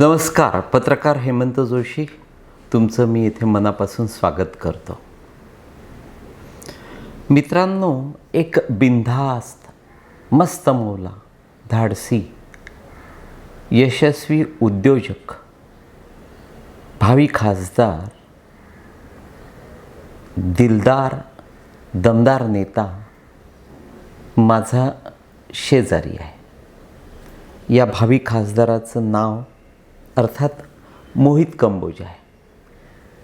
नमस्कार पत्रकार हेमंत जोशी. तुमचं मी इथे मनापासून स्वागत करतो. मित्रांनो एक बिनधास्त मस्त मौला धाडसी यशस्वी उद्योजक भावी खासदार दिलदार दमदार नेता माझा शेजारी आहे. या भावी खासदाराचं नाव अर्थात मोहित कंबोज आहे.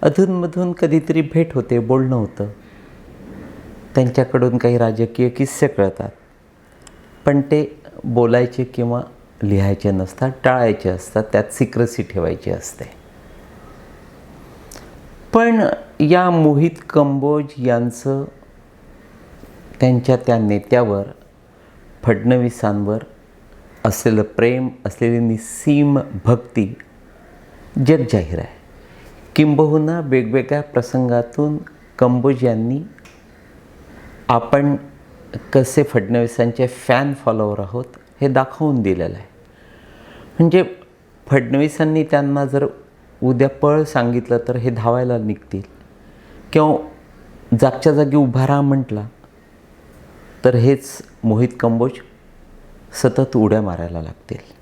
अधूनमधून कधीतरी भेट होते बोलणं होतं. त्यांच्याकडून काही राजकीय किस्से कळतात. पण ते बोलायचे किंवा लिहायचे नसतात टाळायचे असतात त्यात सिक्रेसी ठेवायची असते. पण या मोहित कंबोज यांचं त्यांच्या त्या नेत्यावर फडणवीसांवर असलेलं प्रेम असलेली निस्सीम भक्ती जगजाहीर आहे. किंबहुना वेगवेगळ्या प्रसंगातून कंबोज यांनी आपण कसे फडणवीसांचे फॅन फॉलोवर आहोत हे दाखवून दिलेलं आहे. म्हणजे फडणवीसांनी त्यांना जर उद्या पळ सांगितलं तर हे धावायला निघतील. किंवा जागच्या जागी उभा राहा म्हटला तर हेच मोहित कंबोज सतत उड्या मारायला लागतील.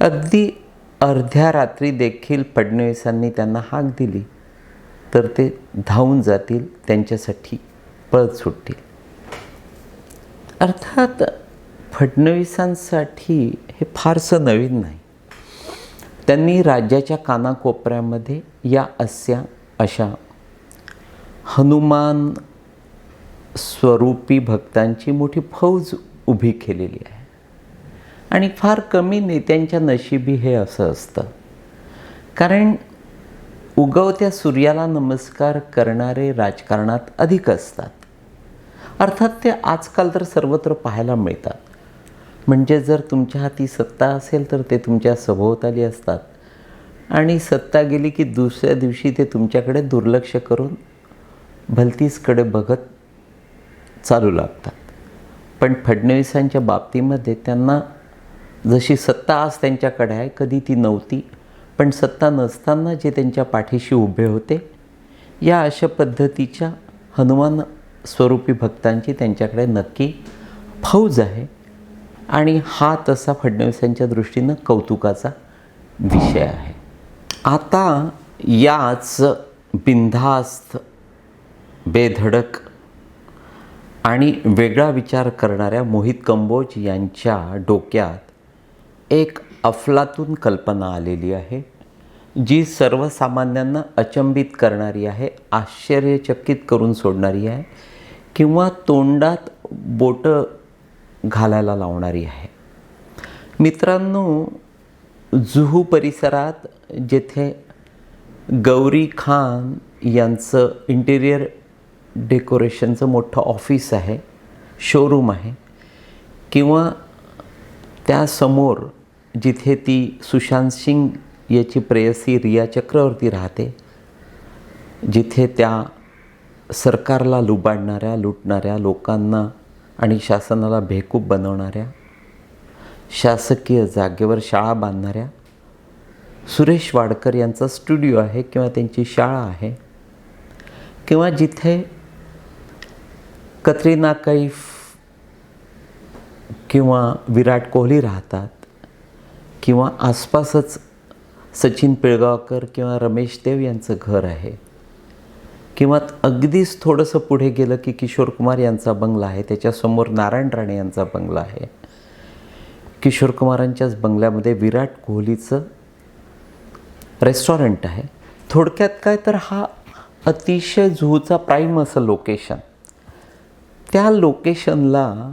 अगदी अर्ध्या रात्री देखील फडणवीसांनी त्यांना हाक दिली तर ते धावून जातील त्यांच्यासाठी पळत सुटतील. अर्थात फडणवीसांसाठी हे फारसं नवीन नाही. त्यांनी राज्याच्या कानाकोपऱ्यामध्ये या अस्या अशा हनुमान स्वरूपी भक्तांची मोठी फौज उभी केलेली आहे. आणि फार कमी नेत्यांच्या नशिबी हे असं असतं. कारण उगवत्या सूर्याला नमस्कार करणारे राजकारणात अधिक असतात. अर्थात ते आजकाल तर सर्वत्र पाहायला मिळतात. म्हणजे जर तुमच्या हाती सत्ता असेल तर ते तुमच्या सभोवताली असतात. आणि सत्ता गेली की दुसऱ्या दिवशी ते तुमच्याकडे दुर्लक्ष करून भलतीचकडे बघत चालू लागतात. पण फडणवीसांच्या बाबतीमध्ये त्यांना जशी सत्ता आज त्यांच्याकडे आहे कधी ती नव्हती पण सत्ता नसताना जे त्यांच्या पाठीशी उभे होते या अशा पद्धतीच्या हनुमान स्वरूपी भक्तांची त्यांच्याकडे नक्की फौज आहे आणि हा तसा फडणवीसांच्या दृष्टीनं कौतुकाचा विषय आहे. आता याच बिनधास्त बेधडक आणि वेगळा विचार करणाऱ्या मोहित कंबोज यांच्या डोक्यात एक अफलातून कल्पना आलेली आहे जी सर्वसामान्यांना अचंबित करणारी आहे आश्चर्यचकित करून सोडणारी आहे किंवा तोंडात बोटं घालायला लावणारी आहे. मित्रांनो जुहू परिसरात जेथे गौरी खान यांचं इंटिरियर डेकोरेशनचं मोठं ऑफिस आहे शोरूम आहे किंवा त्यासमोर जिथे ती सुशांत सिंग याची प्रेयसी रिया चक्रवर्ती राहते जिथे त्या सरकारला लुबाडणाऱ्या लुटणाऱ्या लोकांना आणि शासनाला भेकूप बनवणाऱ्या शासकीय जागेवर शाळा बांधणाऱ्या सुरेश वाडकर यांचा स्टुडिओ आहे किंवा त्यांची शाळा आहे किंवा जिथे कतरीना कैफ किंवा विराट कोहली राहतात किंवा आसपासच सचिन पिळगावकर किंवा रमेश देव यांचं घर आहे किंवा अगदीच थोडंसं पुढे गेलं की किशोर कुमार यांचा बंगला आहे त्याच्यासमोर नारायण राणे यांचा बंगला आहे किशोर कुमारांच्याच बंगल्यामध्ये विराट कोहलीचं रेस्टॉरंट आहे. थोडक्यात काय तर हा अतिशय झूचा प्राईम असं लोकेशन त्या लोकेशनला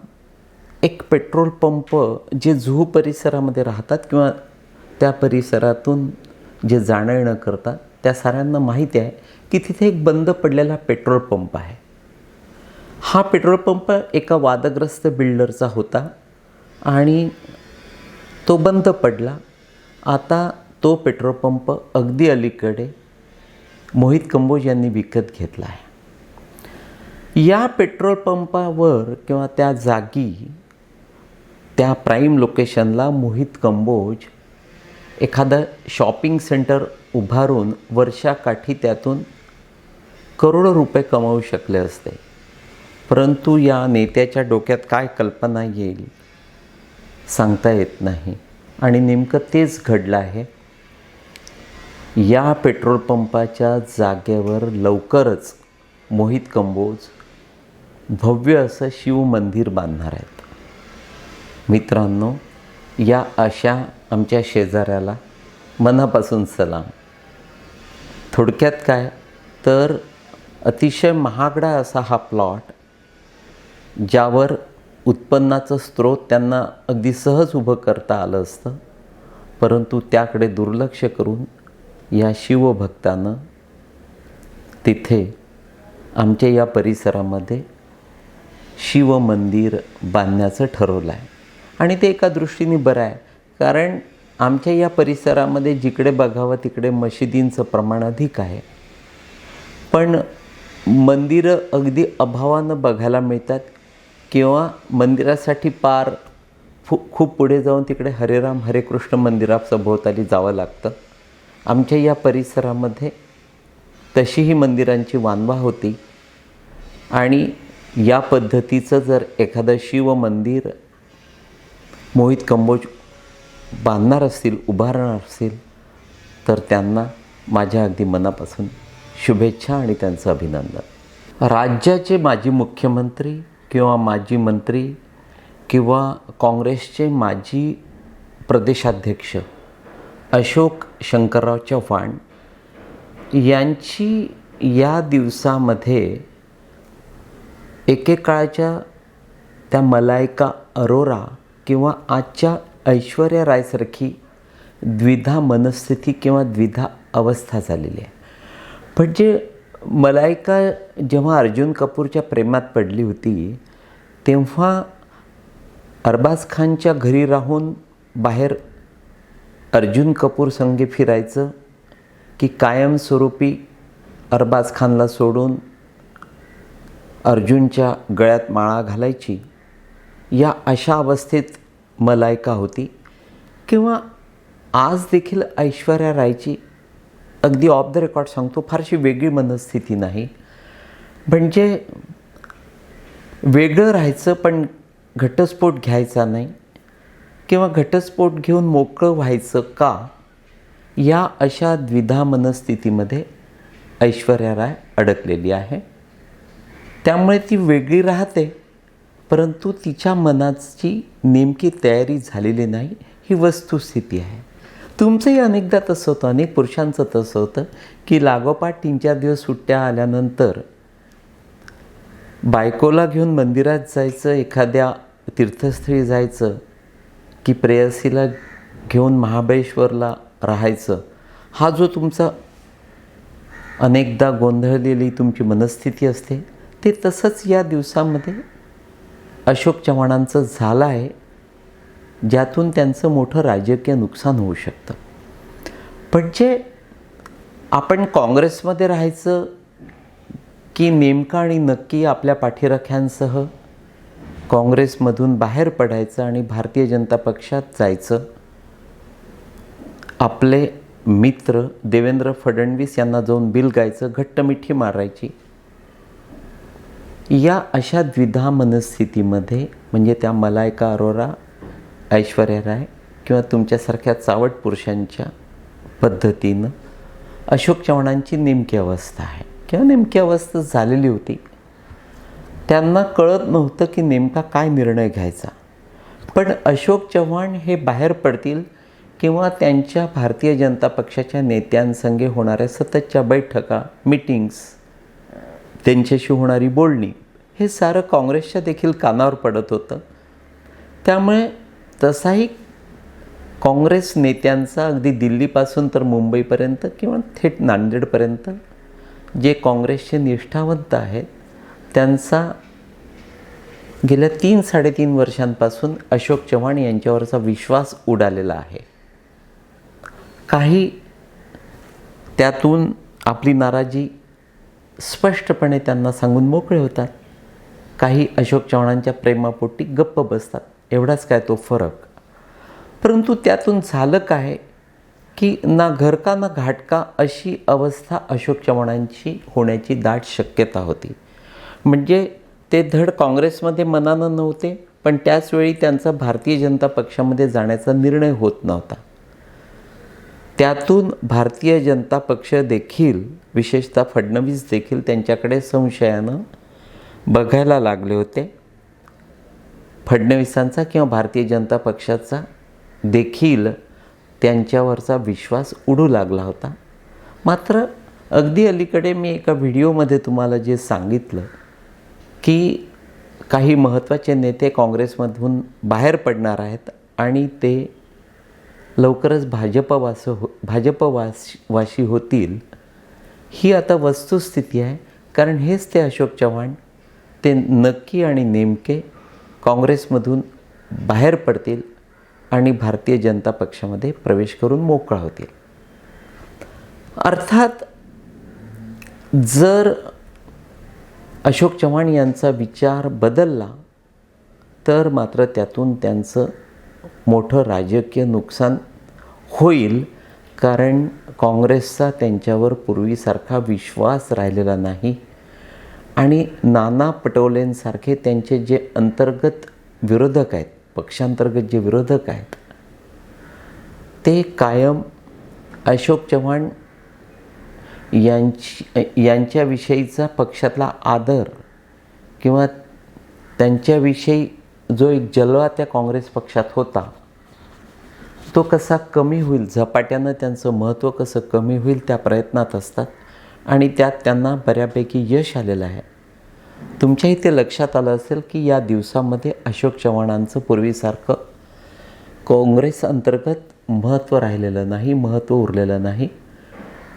एक पेट्रोल पंप जे जुहू परिसरामध्ये राहतात किंवा त्या परिसरातून जे जाणं येणं करतात त्या साऱ्यांना माहिती आहे की तिथे एक बंद पडलेला पेट्रोल पंप आहे. हा पेट्रोल पंप एका वादग्रस्त बिल्डरचा होता आणि तो बंद पडला. आता तो पेट्रोल पंप अगदी अलीकडे मोहित कंबोज यांनी विकत घेतला आहे. या पेट्रोल पंपावर किंवा त्या जागी त्या प्राईम लोकेशनला मोहित कंबोज एखादं शॉपिंग सेंटर उभारून वर्षाकाठी त्यातून करोडो रुपये कमावू शकले असते. परंतु या नेत्याच्या डोक्यात काय कल्पना येईल? सांगता येत नाही. आणि नेमकं तेच घडलं आहे. या पेट्रोल पंपाच्या जागेवर लवकरच मोहित कंबोज भव्य असं शिवमंदिर बांधणार आहेत. मित्रांनो या अशा आमच्या शेजाऱ्याला मनापासून सलाम. थोडक्यात काय? तर अतिशय महागडा असा हा प्लॉट ज्यावर उत्पन्नाचं स्रोत त्यांना अगदी सहज उभं करता आलं असतं परंतु त्याकडे दुर्लक्ष करून या शिवभक्तानं तिथे आमच्या या परिसरामध्ये शिवमंदिर बांधण्याचं ठरवलं आहे आणि ते एका दृष्टीने बरं आहे. कारण आमच्या या परिसरामध्ये जिकडे बघावं तिकडे मशिदींचं प्रमाण अधिक आहे. पण मंदिरं अगदी अभावानं बघायला मिळतात किंवा मंदिरासाठी पार फु खूप पुढे जाऊन तिकडे हरेराम हरे कृष्ण मंदिरासभोवताली जावं लागतं. आमच्या या परिसरामध्ये तशीही मंदिरांची वानवा होती. आणि या पद्धतीचं जर एखादं शिव मंदिर मोहित कंबोज बांधणार असतील उभारणार असतील तर त्यांना माझ्या अगदी मनापासून शुभेच्छा आणि त्यांचं अभिनंदन. राज्याचे माजी मुख्यमंत्री किंवा माजी मंत्री किंवा काँग्रेसचे माजी प्रदेशाध्यक्ष अशोक शंकरराव चव्हाण यांची या दिवसामध्ये एकेकाळच्या त्या मलायका अरोरा किंवा आजच्या ऐश्वर्या रायसारखी द्विधा मनस्थिती किंवा द्विधा अवस्था झालेली आहे. पण जे मलायका जेव्हा अर्जुन कपूरच्या प्रेमात पडली होती तेव्हा अरबाज खानच्या घरी राहून बाहेर अर्जुन कपूर संगे फिरायचं की कायमस्वरूपी अरबाज खानला सोडून अर्जुनच्या गळ्यात माळा घालायची या अशा अवस्थेत मलायका होती किंवा आज देखील ऐश्वर्या रायची अगदी ऑफ द रेकॉर्ड सांगतो फारशी वेगळी मनस्थिती नाही. म्हणजे वेगळं राहायचं पण घटस्फोट घ्यायचा नाही किंवा घटस्फोट घेऊन मोकळं व्हायचं का? या अशा द्विधा मनस्थितीमध्ये ऐश्वर्या राय अडकलेली आहे. त्यामुळे ती वेगळी राहते. परंतु तिच्या मनाची नेमकी तयारी झालेली नाही ही वस्तुस्थिती आहे. तुमचंही अनेकदा तसं होतं अनेक पुरुषांचं तसं होतं की लागोपाठ तीन चार दिवस सुट्ट्या आल्यानंतर बायकोला घेऊन मंदिरात जायचं एखाद्या तीर्थस्थळी जायचं की प्रेयसीला घेऊन महाबळेश्वरला राहायचं हा जो तुमचा अनेकदा गोंधळलेली तुमची मनस्थिती असते ते तसंच या दिवसामध्ये अशोक चव्हाणांचं झालं आहे ज्यातून त्यांचं मोठं राजकीय नुकसान होऊ शकतं. पण जे आपण काँग्रेसमध्ये राहायचं की नेमकं आणि नक्की आपल्या पाठीराख्यांसह काँग्रेसमधून बाहेर पडायचं आणि भारतीय जनता पक्षात जायचं आपले मित्र देवेंद्र फडणवीस यांना जाऊन बिल गायचं घट्ट मिठी मारायची या अशा द्विधा मनस्थितीमध्ये म्हणजे त्या मलायका अरोरा ऐश्वर्या राय किंवा तुमच्यासारख्या चावट पुरुषांच्या पद्धतीनं अशोक चव्हाणांची नेमकी अवस्था आहे. किंवा नेमकी अवस्था झालेली होती. त्यांना कळत नव्हतं की नेमका काय निर्णय घ्यायचा. पण अशोक चव्हाण हे बाहेर पडतील किंवा त्यांच्या भारतीय जनता पक्षाच्या नेत्यांसंगे होणाऱ्या सततच्या बैठका मीटिंग्स त्यांच्याशी होणारी बोलणी हे सारं काँग्रेसच्या देखील कानावर पडत होतं. त्यामुळे तसाही काँग्रेस नेत्यांचा अगदी दिल्लीपासून तर मुंबईपर्यंत किंवा थेट नांदेडपर्यंत जे काँग्रेसचे निष्ठावंत आहेत त्यांचा गेल्या तीन साडेतीन वर्षांपासून अशोक चव्हाण यांच्यावरचा विश्वास उडालेला आहे. काही त्यातून आपली नाराजी स्पष्टपणे त्यांना सांगून मोकळे होतात. काही अशोक चव्हाणांच्या प्रेमापोटी गप्प बसतात. एवढाच काय तो फरक. परंतु त्यातून झालं काय की ना घरका ना घाटका अशी अवस्था अशोक चव्हाणांची होण्याची दाट शक्यता होती. म्हणजे ते धड काँग्रेसमध्ये मनानं नव्हते पण त्याचवेळी त्यांचा भारतीय जनता पक्षामध्ये जाण्याचा निर्णय होत नव्हता. त्यातून भारतीय जनता पक्ष देखील विशेषतः फडणवीस देखील त्यांच्याकडे संशयानं बघायला लागले होते. फडणवीसांचा किंवा भारतीय जनता पक्षाचा देखील त्यांच्यावरचा विश्वास उडू लागला होता. मात्र अगदी अलीकडे मी एका व्हिडिओमध्ये तुम्हाला जे सांगितलं की काही महत्त्वाचे नेते काँग्रेसमधून बाहेर पडणार आहेत आणि ते लवकरच भाजपवास हो भाजपवास वाशी होतील ही आता वस्तुस्थिती आहे. कारण हेच ते अशोक चव्हाण ते नक्की आणि नेमके काँग्रेसमधून बाहेर पडतील आणि भारतीय जनता पक्षामध्ये प्रवेश करून मोकळा होतील. अर्थात जर अशोक चव्हाण यांचा विचार बदलला तर मात्र त्यातून त्यांचं मोठं राजकीय नुकसान होईल कारण काँग्रेसचा त्यांच्यावर पूर्वीसारखा विश्वास राहिलेला नाही. आणि नाना पटोलेंसारखे त्यांचे जे अंतर्गत विरोधक आहेत पक्षांतर्गत जे विरोधक आहेत ते कायम अशोक चव्हाण यांची यांच्याविषयीचा पक्षातला आदर किंवा त्यांच्याविषयी जो एक जलवा त्या काँग्रेस पक्षात होता तो कसा कमी होईल? झपाट्यानं त्यांचं महत्त्व कसं कमी होईल? त्या प्रयत्नात असतात. आणि त्यात त्यांना बऱ्यापैकी यश आलेलं आहे. तुमच्या इथे लक्षात आलं असेल की या दिवसामध्ये अशोक चव्हाणांचं पूर्वीसारखं काँग्रेस अंतर्गत महत्त्व राहिलेलं नाही महत्त्व उरलेलं नाही.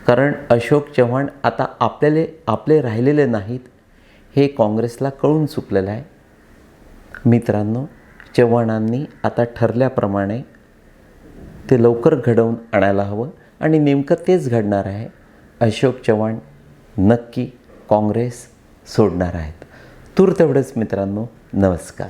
कारण अशोक चव्हाण आता आपल्याले आपले राहिलेले नाहीत हे काँग्रेसला कळून चुकलेलं आहे. मित्रांनो चव्हाणांनी आता ठरल्याप्रमाणे ते लवकर घडवून आणायला हवं आणि नेमकं तेच घडणार आहे. अशोक चव्हाण नक्की काँग्रेस सोडणार आहेत. तूर तेवढंच मित्रांनो. नमस्कार.